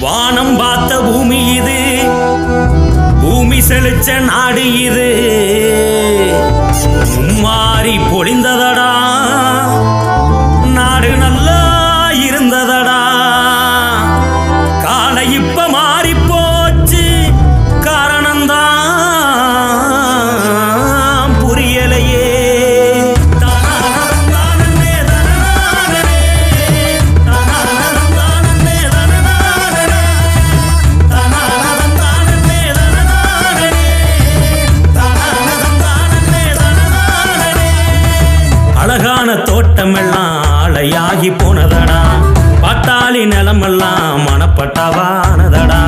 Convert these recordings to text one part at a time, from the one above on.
வானம் பார்த்த பூமி இது. பூமி செலுத்த நாடு இது. மாறி போ அழகான தோட்டமெல்லாம் ஆளையாகி போனதடா. பாட்டாளி நிலமெல்லாம் மனப்பட்டவானதடா.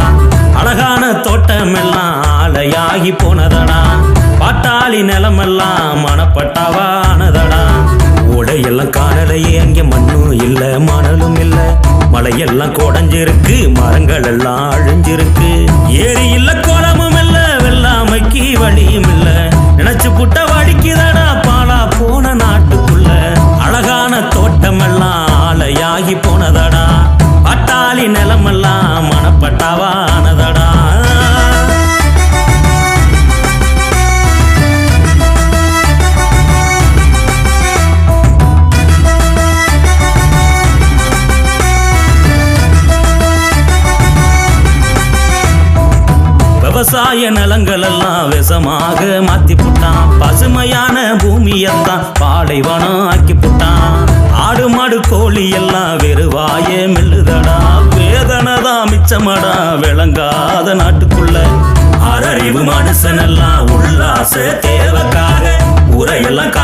அழகான தோட்டமெல்லாம் ஆளையாகி போனதடா. பாட்டாளி நிலமெல்லாம் மனப்பட்டவானதடா. ஓடையெல்லாம் காணலையே அங்கே மண்ணும் இல்ல மணலும் இல்ல. மலையெல்லாம் குடஞ்சிருக்கு மரங்கள் எல்லாம் அழிஞ்சிருக்கு. ஏரியில் விவசாய நிலங்கள் எல்லாம் விஷமாக மாத்தி புட்டான். பசுமையான பூமியத்தான் பாலைவனம் ஆக்கி புட்டான். ஆடு மாடு கோழி எல்லாம் வெறுவாய மெல்லுதடா. வேதனை தான் மிச்சமடா விளங்காத நாட்டுக்குள்ள. ஆறறிவு மனுஷன் எல்லாம் உல்லாச தேவைக்காக. உரையெல்லாம்